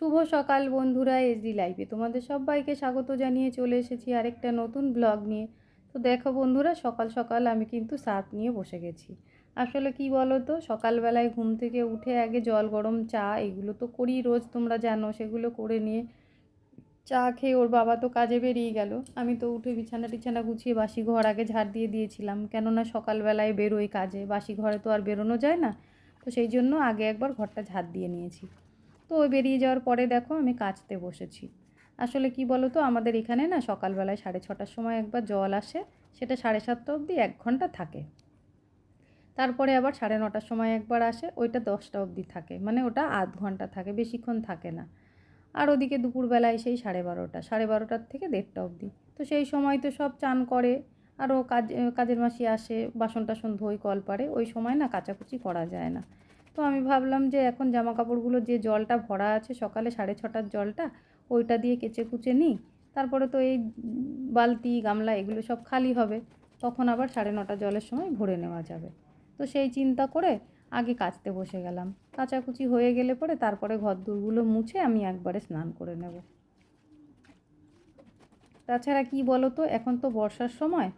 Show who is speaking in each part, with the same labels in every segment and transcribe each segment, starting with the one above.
Speaker 1: শুভ সকাল বন্ধুরা এসডি লাইভে তোমাদের সবাইকে স্বাগত জানিয়ে চলে এসেছি আরেকটা নতুন ব্লগ নিয়ে। তো দেখো বন্ধুরা, সকাল সকাল আমি কিন্তু সার্ফ নিয়ে বসে গেছি। আসলে কি বলো তো সকালবেলায় ঘুম থেকে উঠে আগে জল, গরম চা, এগুলো তো করি রোজ, তোমরা জানো, সেগুলো করে নিয়ে চা খেয়ে ওর বাবা তো কাজে বেরিয়ে গেল। আমি তো উঠে বিছানা টিছানা গুছিয়ে বাসি ঘর আগে ঝাড় দিয়ে দিয়েছিলাম। কেননা সকালবেলায় বেরোই কাজে বাসি ঘরে তো আর বেরোনো যায় না। তো সেই জন্য আগে একবার ঘরটা ঝাড় দিয়ে নিয়েছি। তো ওই বেরিয়ে যাওয়ার পরে দেখো আমি কাচতে বসেছি। আসলে কি বলো তো আমাদের এখানে না সকালবেলায় সাড়ে ছটার সময় একবার জল আসে, সেটা সাড়ে সাতটা অবধি এক ঘণ্টা থাকে। তারপরে আবার সাড়ে নটার সময় একবার আসে, ওইটা দশটা অবধি থাকে। মানে ওটা আধ ঘণ্টা থাকে, বেশিক্ষণ থাকে না। আর ওদিকে দুপুরবেলায় সেই সাড়ে বারোটা, সাড়ে বারোটার থেকে দেড়টা অবধি। তো সেই সময় তো সব চান করে, আরও কাজ, কাজের মাসি আসে বাসন টাসন ধোই, কল পারে ওই সময় না কাচাকুচি করা যায় না। তো আমি ভাবলাম যে এখন জামা কাপড়গুলো যে জলটা ভরা আছে সকালে সাড়ে ছটার জলটা, ওইটা দিয়ে কেচে কুচে নিই। তারপরে তো এই বালতি, গামলা এগুলো সব খালি হবে। তখন আবার সাড়ে নটা জলের সময় ভরে নেওয়া যাবে। তো সেই চিন্তা করে আগে কাচতে বসে গেলাম। কাচাকুচি হয়ে গেলে পরে তারপরে ঘর দূরগুলো মুছে আমি একবারে স্নান করে নেব। তাছাড়া কি বলো তো এখন তো বর্ষার সময়।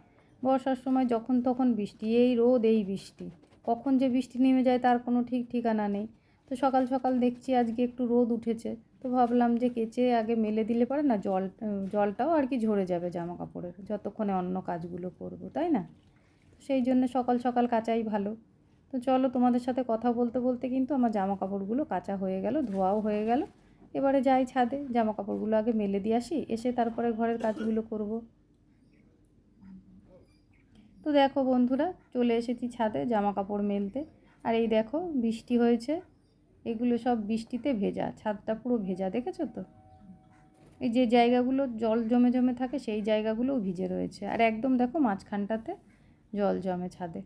Speaker 1: বর্ষার সময় যখন তখন বৃষ্টি, এই রোদ, এই বৃষ্টি। কখন যে বৃষ্টি নেমে যায় তার কোনো ঠিক ঠিকানা নেই। তো সকাল সকাল দেখছি আজকে একটু রোদ উঠেছে। তো ভাবলাম যে কেচে আগে মেলে দিলে পারে না জল, জলটাও আর কি ঝরে যাবে জামা কাপড়ের যতক্ষণে অন্য কাজগুলো করব, তাই না? সেই জন্য সকাল সকাল কাচাই ভালো। তো চলো তোমাদের সাথে কথা বলতে বলতে কিন্তু আমার জামা কাপড়গুলো কাচা হয়ে গেল, ধোয়াও হয়ে গেল। এবারে যাই ছাদে জামা কাপড়গুলো আগে মেলে দিয়ে আসি, এসে তারপরে ঘরের কাজগুলো করব। তো দেখো বন্ধুরা, চলে এসেছি ছাদে জামা কাপড় মেলতে। আর এই দেখো, বৃষ্টি হয়েছে। এগুলো সব বৃষ্টিতে ভেজা, ছাদটা পুরো ভেজা, দেখেছ তো? এই যে জায়গাগুলো জল জমে জমে থাকে, সেই জায়গাগুলোও ভিজে রয়েছে। আর একদম দেখো মাঝখানটাতে জল জমে ছাদে।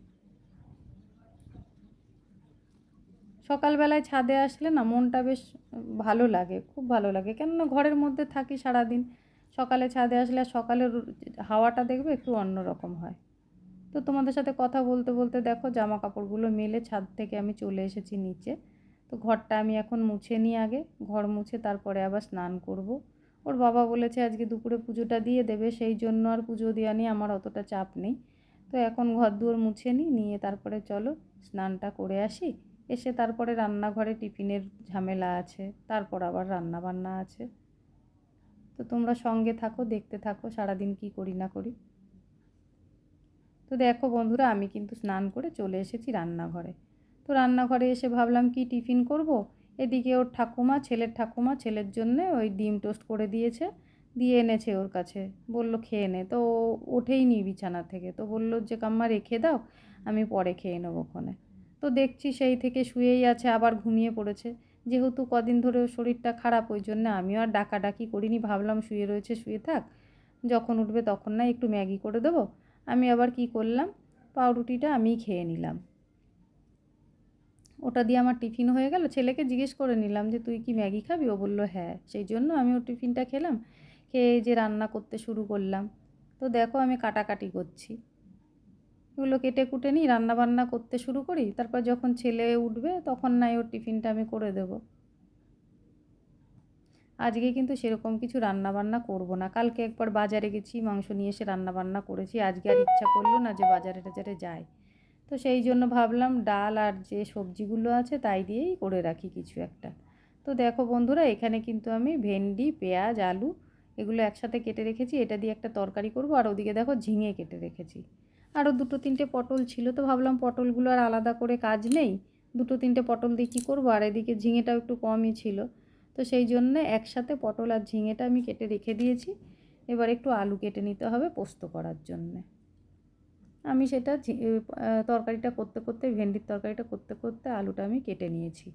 Speaker 1: সকালবেলায় ছাদে আসলে না, মনটা বেশ ভালো লাগে, খুব ভালো লাগে। কেননা ঘরের মধ্যে থাকি সারাদিন। সকালে ছাদে আসলে সকালের হাওয়াটা দেখবে একটু অন্যরকম হয়। তো তোমাদের সাথে কথা বলতে বলতে দেখো জামা কাপড়গুলো মেলে ছাদ থেকে আমি চলে এসেছি নিচে। তো ঘরটা আমি এখন মুছে নিই আগে, ঘর মুছে তারপরে আবার স্নান করব। ওর বাবা বলেছে আজকে দুপুরে পুজোটা দিয়ে দেবে, সেই জন্য আর পুজো দেওয়া নিয়ে আমার অতটা চাপ নেই। তো এখন ঘর দুয়ার মুছে নিই, নিয়ে তারপরে চলো স্নানটা করে আসি। এসে তারপরে রান্নাঘরে টিফিনের ঝামেলা আছে, তারপর আবার রান্না বান্না আছে। তো তোমরা সঙ্গে থাকো, দেখতে থাকো, সারাদিন কি করি না করি। তো দেখো বন্ধুরা, আমি কিন্তু স্নান করে চলে এসেছি রান্নাঘরে। তো রান্নাঘরে এসে ভাবলাম কি টিফিন করব? এদিকে ওর ঠাকুমা, ছেলের ঠাকুমা, ছেলের জন্য ওই ডিম টোস্ট করে দিয়েছে, দিয়ে এনেছে ওর কাছে। বলল, খেয়ে নে। তো ওঠেই নি বিছানা থেকে। তো বলল, যে কাম্মা, রেখে দাও, আমি পরে খেয়ে নেব ওখানে। তো দেখছি সেই থেকে শুয়েই আছে, আবার ঘুমিয়ে পড়েছে। যেহেতু কদিন ধরে ওর শরীরটা খারাপ, ওই জন্য আমিও আর ডাকাডাকি করিনি। ভাবলাম শুয়ে রয়েছে, শুয়ে থাক। যখন উঠবে তখন না, একটু ম্যাগি করে দেবো। আমি আবার কি করলাম? পাউরুটিটা আমিই খেয়ে নিলাম। ওটা দিয়ে আমার টিফিন হয়ে গেল। ছেলেকে জিজ্ঞেস করে নিলাম যে, তুই কি ম্যাগি খাবি? ও বলল হ্যাঁ। সেই জন্য আমি ওর টিফিনটা খেলাম। খেয়ে যে রান্না করতে শুরু করলাম। তো দেখো আমি কাটাকাটি করছি। এগুলো কেটে কুটে নিই রান্না বান্না করতে শুরু করি। তারপর যখন ছেলে উঠবে, তখন নাই ওর টিফিনটা আমি করে দেব। আজকে কিন্তু সেরকম কিছু রান্না বান্না করব না। কালকে একবার বাজারে গেছি, মাংস নিয়ে এসে রান্না বান্না করেছি। আজকে আর ইচ্ছা করল না যে বাজারে টাজারে যায় তো সেই জন্য ভাবলাম ডাল আর যে সবজিগুলো আছে তাই দিয়েই করে রাখি কিছু একটা। তো দেখো বন্ধুরা, এখানে কিন্তু আমি ভেন্ডি, পেঁয়াজ, আলু এগুলো একসাথে কেটে রেখেছি। এটা দিয়ে একটা তরকারি করব। আর ওদিকে দেখো ঝিঙে কেটে রেখেছি। আরও দুটো তিনটে পটল ছিল তো ভাবলাম পটলগুলো আর আলাদা করে কাজ নেই। দুটো তিনটে পটল দিয়ে কী করব? আর এদিকে ঝিঙেটাও একটু কমই ছিল। তো সেই জন্যে একসাথে পটল আর ঝিঙেটা আমি কেটে রেখে দিয়েছি। এবার একটু আলু কেটে নিতে হবে পোস্ত করার জন্যে। আমি সেটা তরকারিটা করতে করতে, ভেন্ডির তরকারিটা করতে করতে আলুটা আমি কেটে নিয়েছি।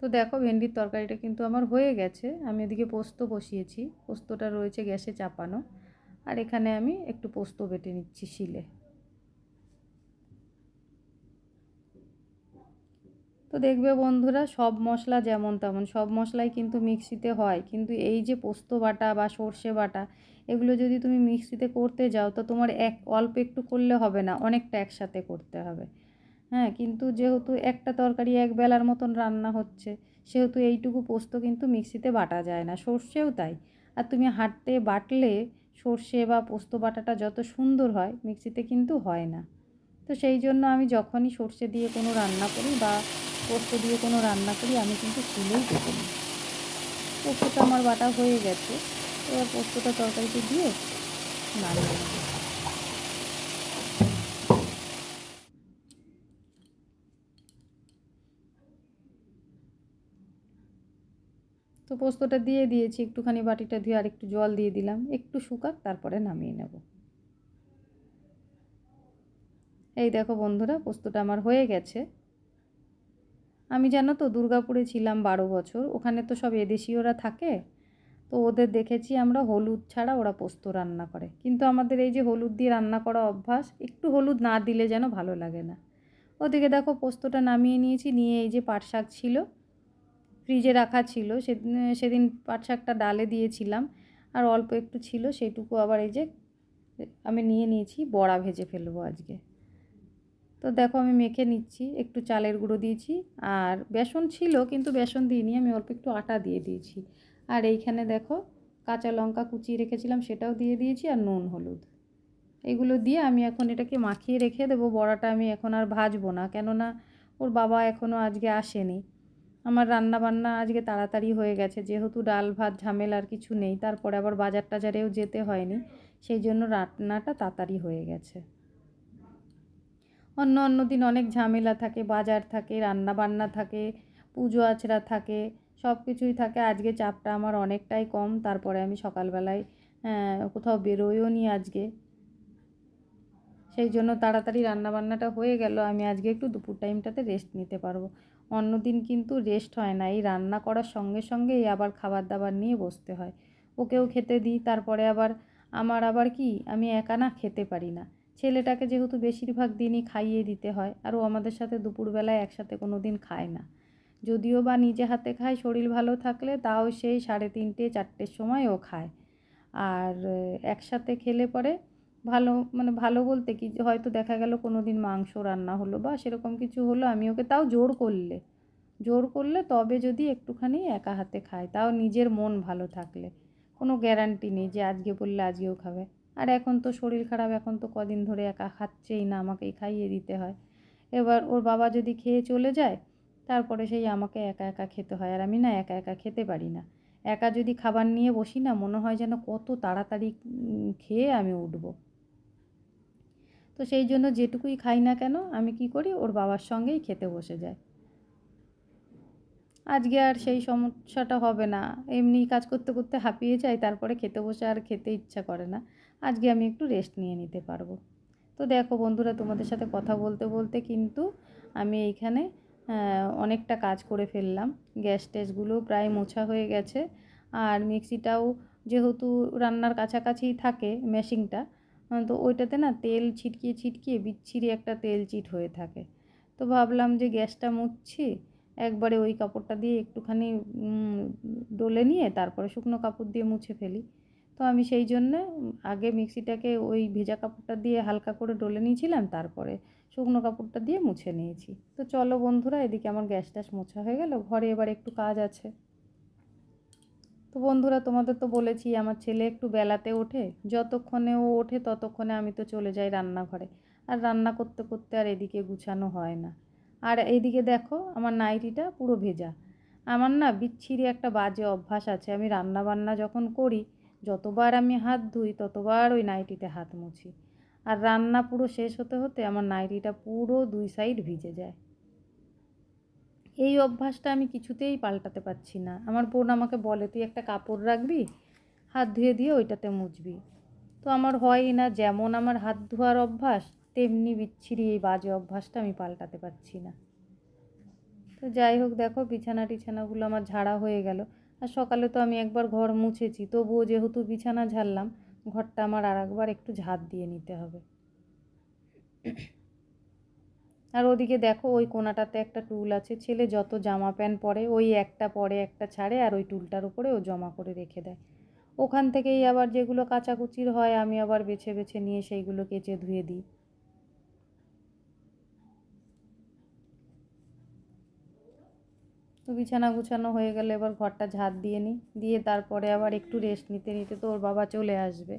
Speaker 1: তো দেখো ভেন্ডির তরকারিটা কিন্তু আমার হয়ে গেছে। আমি এদিকে পোস্ত বসিয়েছি। পোস্তটা রয়েছে গ্যাসে চাপানো। আর এখানে আমি একটু পোস্ত বেটে নিচ্ছি শিলে। তো দেখবে বন্ধুরা, সব মশলা যেমন তেমন, সব মশলাই কিন্তু মিক্সিতে হয়। কিন্তু এই যে পোস্ত বাটা বা সর্ষে বাটা, এগুলো যদি তুমি মিক্সিতে করতে যাও, তো তোমার এক, অল্প একটু করলে হবে না, অনেকটা একসাথে করতে হবে। হ্যাঁ কিন্তু যেহেতু একটা তরকারি এক বেলার মতন রান্না হচ্ছে, সেহেতু এইটুকু পোস্ত কিন্তু মিক্সিতে বাটা যায় না, সর্ষেও তাই। আর তুমি হাঁটতে বাটলে সর্ষে বা পোস্ত বাটাটা যত সুন্দর হয়, মিক্সিতে কিন্তু হয় না। তো সেই জন্য আমি যখনই সর্ষে দিয়ে কোনো রান্না করি বা পোস্ত দিয়ে কোনো রান্না করি, আমি কিন্তু শিলেই বেটে নিই পোস্তটা আমার বাটা হয়ে গেছে, এবার পোস্তটা তরকারিতে দিয়ে নেব। তো পোস্তটা দিয়ে দিয়েছি, একটুখানি বাটিটা ধুয়ে আর একটু জল দিয়ে দিলাম, একটু শুকাক, তারপরে নামিয়ে নেব। এই দেখো বন্ধুরা, পোস্তটা আমার হয়ে গেছে। আমি জানো তো দুর্গাপুরে ছিলাম বারো বছর, ওখানে তো সব এদেশীয়রা থাকে, তো ওদের দেখেছি আমরা হলুদ ছাড়া ওরা পোস্ত রান্না করে। কিন্তু আমাদের এই যে হলুদ দিয়ে রান্না করা অভ্যাস, একটু হলুদ না দিলে যেন ভালো লাগে না। ওদিকে দেখো পোস্তটা নামিয়ে নিয়েছি, নিয়ে এই যে পাট শাক ছিল, ফ্রিজে রাখা ছিল, সেদিন সেদিন পাট শাকটা ডালে দিয়েছিলাম, আর অল্প একটু ছিল সেইটুকু আবার এই যে আমি নিয়ে নিয়েছি, বড়া ভেজে ফেলব আজকে। তো দেখো আমি মেখে নিচ্ছি, একটু চালের গুঁড়ো দিয়েছি আর বেসন ছিল কিন্তু বেসন দিইনি, আমি অল্প একটু আটা দিয়ে দিয়েছি। আর এইখানে দেখো কাঁচা লঙ্কা কুচিয়ে রেখেছিলাম, সেটাও দিয়ে দিয়েছি আর নুন, হলুদ। এগুলো দিয়ে আমি এখন এটাকে মাখিয়ে রেখে দেবো, বড়াটা আমি এখন আর ভাজবো না, কেননা ওর বাবা এখনও আজকে আসেনি। আমার রান্না বান্না আজকে তাড়াতাড়ি হয়ে গেছে, যেহেতু ডাল ভাত ঝামেলার কিছু নেই, তারপরে আবার বাজার টাজারেও যেতে হয়নি, সেই জন্য রান্নাটা তাড়াতাড়ি হয়ে গেছে। অন্য অন্য দিন অনেক ঝামেলা থাকে, বাজার থাকে রান্না বান্না থাকে, পুজো আচরা থাকে, সব কিছুই থাকে। আজকে চাপটা আমার অনেকটাই কম, তারপরে আমি সকালবেলায় কোথাও বেরোয়ও নি আজকে। সেই জন্য তাড়াতাড়ি রান্নাবান্নাটা হয়ে গেল, আমি আজকে একটু দুপুর টাইমটাতে রেস্ট নিতে পারব। অন্য দিন কিন্তু রেস্ট হয় না, এই রান্না করার সঙ্গে সঙ্গেই আবার খাবার দাবার নিয়ে বসতে হয়। ওকেও খেতে দিই, তারপরে আবার, আমার আবার কি, আমি একা না খেতে পারি না। ছেলেটাকে যেহেতু বেশিরভাগ দিনই খাইয়ে দিতে হয়, আর ও আমাদের সাথে দুপুরবেলায় একসাথে কোনো দিন খায় না। যদিও বা নিজে হাতে খায়, শরীর ভালো থাকলে তাও সেই সাড়ে তিনটে, চারটের সময় ও খায়। আর একসাথে খেলে পরে ভালো মানে ভালো বলতে কি, হয়তো দেখা গেল কোনো দিন মাংস রান্না হলো বা সেরকম কিছু হলো, আমি ওকে তাও জোর করলে। জোর করলে তবে যদি একটুখানি একা হাতে খায়, তাও নিজের মন ভালো থাকলে। কোনো গ্যারান্টি নেই যে আজকে বললে আজকেও খাবে। আর এখন তো শরীর খারাপ, এখন তো কদিন ধরে একা খাচ্ছেই না, আমাকেই খাইয়ে দিতে হয়। এবার ওর বাবা যদি খেয়ে চলে যায়, তারপরে সেই আমাকে একা একা খেতে হয়। আর আমি না একা একা খেতে পারি না। একা যদি খাবার নিয়ে বসি না, মনে হয় যেন কত তাড়াতাড়ি খেয়ে আমি উঠব। তো সেই জন্য যেটুকুই খাই না কেন, আমি কি করি, ওর বাবার সঙ্গেই খেতে বসে যাই। আজকে আর সেই সমস্যাটা হবে না। এমনি কাজ করতে করতে হাঁপিয়ে যাই, তারপরে খেতে বসে আর খেতে ইচ্ছা করে না। আজকে আমি একটু রেস্ট নিয়ে নিতে পারব। তো দেখো বন্ধুরা, তোমাদের সাথে কথা বলতে বলতে কিন্তু আমি এইখানে অনেকটা কাজ করে ফেললাম। গ্যাস ট্যাসগুলো প্রায় মোছা হয়ে গেছে। আর মিক্সিটাও যেহেতু রান্নার কাছাকাছি থাকে মেশিনটা তো ওইটাতে না তেল ছিটকিয়ে ছিটকিয়ে বিচ্ছিরি একটা তেল চিট হয়ে থাকে। তো ভাবলাম যে গ্যাসটা মুছছি একবারে ওই কাপড়টা দিয়ে একটুখানি ডলে নিয়ে তারপরে শুকনো কাপড় দিয়ে মুছে ফেলি। তো আমি সেই জন্য আগে মিক্সিটাকে ওই ভেজা কাপড়টা দিয়ে হালকা করে ডলে নিয়েছিলাম, তারপরে শুকনো কাপড়টা দিয়ে মুছে নিয়েছি। তো চলো বন্ধুরা, এদিকে আমার গ্যাস ট্যাস মোছা হয়ে গেল, ঘরে এবার একটু কাজ আছে। তো বন্ধুরা, তোমাদের তো বলেছি, আমার ছেলে একটু বেলাতে ওঠে, যতক্ষণে ও ওঠে ততক্ষণে আমি তো চলে যাই রান্নাঘরে। আর রান্না করতে করতে আর এদিকে গুছানো হয় না। আর এইদিকে দেখো আমার নাইটিটা পুরো ভেজা। আমার না বিচ্ছিরি একটা বাজে অভ্যাস আছে। আমি রান্না বান্না যখন করি, যতবার আমি হাত ধুই, ততবার ওই নাইটিতে হাত মুছি। আর রান্না পুরো শেষ হতে হতে আমার নাইটিটা পুরো দুই সাইড ভিজে যায়। এই অভ্যাসটা আমি কিছুতেই পাল্টাতে পারছি না। আমার বোন আমাকে বলে, তুই একটা কাপড় রাখবি, হাত ধুয়ে দিয়ে ওইটাতে মুছবি। তো আমার হয়ই না, যেমন আমার হাত ধোয়ার অভ্যাস তেমনি বিচ্ছিরি এই বাজে অভ্যাসটা আমি পাল্টাতে পারছি না। তো যাই হোক, দেখো বিছানা টিছানাগুলো আমার ঝাড়া হয়ে গেল। আর সকালে তো আমি একবার ঘর মুছেছি, তবুও যেহেতু বিছানা ঝাড়লাম, ঘরটা আমার আর একবার একটু ঝাঁট দিয়ে নিতে হবে। আর ওদিকে দেখো ওই কোনাটাতে একটা টুল আছে, ছেলে যত জামা প্যান্ট পরে ওই একটা পরে একটা ছাড়ে আর ওই টুলটার উপরে ও জমা করে রেখে দেয়। ওখান থেকেই আবার যেগুলো কাচাকুচির হয়, আমি আবার বেছে বেছে নিয়ে সেইগুলো কেচে ধুয়ে দিই। তো বিছানা গুছানো হয়ে গেলে এবার ঘরটা ঝাড় দিয়ে নিই। দিয়ে তারপরে আবার একটু রেস্ট নিতে নিতে তো ওর বাবা চলে আসবে।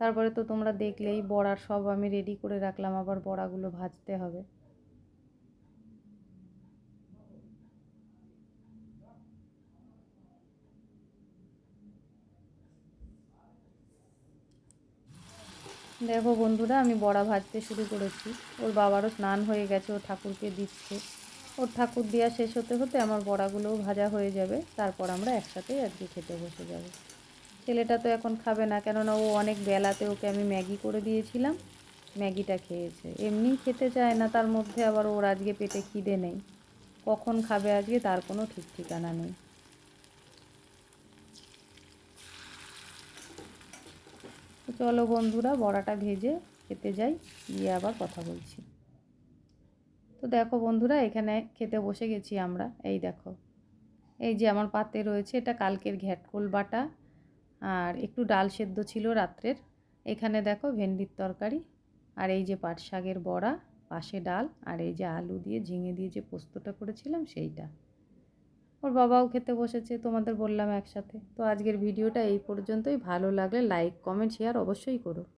Speaker 1: তারপরে তো তোমরা দেখলেই বড়ার সব আমি রেডি করে রাখলাম, আবার বড়াগুলো ভাজতে হবে। দেখো বন্ধুরা, আমি বড়া ভাজতে শুরু করেছি। ওর বাবারও স্নান হয়ে গেছে, ও ঠাকুরকে দিচ্ছে। ওর ঠাকুর দেওয়া শেষ হতে হতে আমার বড়াগুলোও ভাজা হয়ে যাবে। তারপর আমরা একসাথেই আজকে খেতে বসে যাব। ছেলেটা তো এখন খাবে না, কেননা ও অনেক বেলাতে ওকে আমি ম্যাগি করে দিয়েছিলাম। ম্যাগিটা খেয়েছে। এমনিই খেতে চায় না, তার মধ্যে আবার ওর আজকে পেটে খিদে নেই। কখন খাবে আজকে তার কোনো ঠিক ঠিকানা নেই। চলো বন্ধুরা, বড়াটা ভেজে খেতে যাই, গিয়ে আবার কথা বলছি। তো দেখো বন্ধুরা, এখানে খেতে বসে গেছি আমরা। এই দেখো, এই যে আমার পাতে রয়েছে এটা কালকের ঘ্যাটকোল বাটা আর একটু ডাল সেদ্ধ ছিল রাত্রের। এখানে দেখো ভেন্ডির তরকারি আর এই যে পাট শাকের বড়া, পাশে ডাল আর এই যে আলু দিয়ে ঝিঙে দিয়ে যে পোস্তটা করেছিলাম সেইটা। ওর বাবাও খেতে বসেছে, তোমাদের বললাম একসাথে। তো আজকের ভিডিওটা এই পর্যন্তই। ভালো লাগলে লাইক কমেন্ট শেয়ার অবশ্যই করো।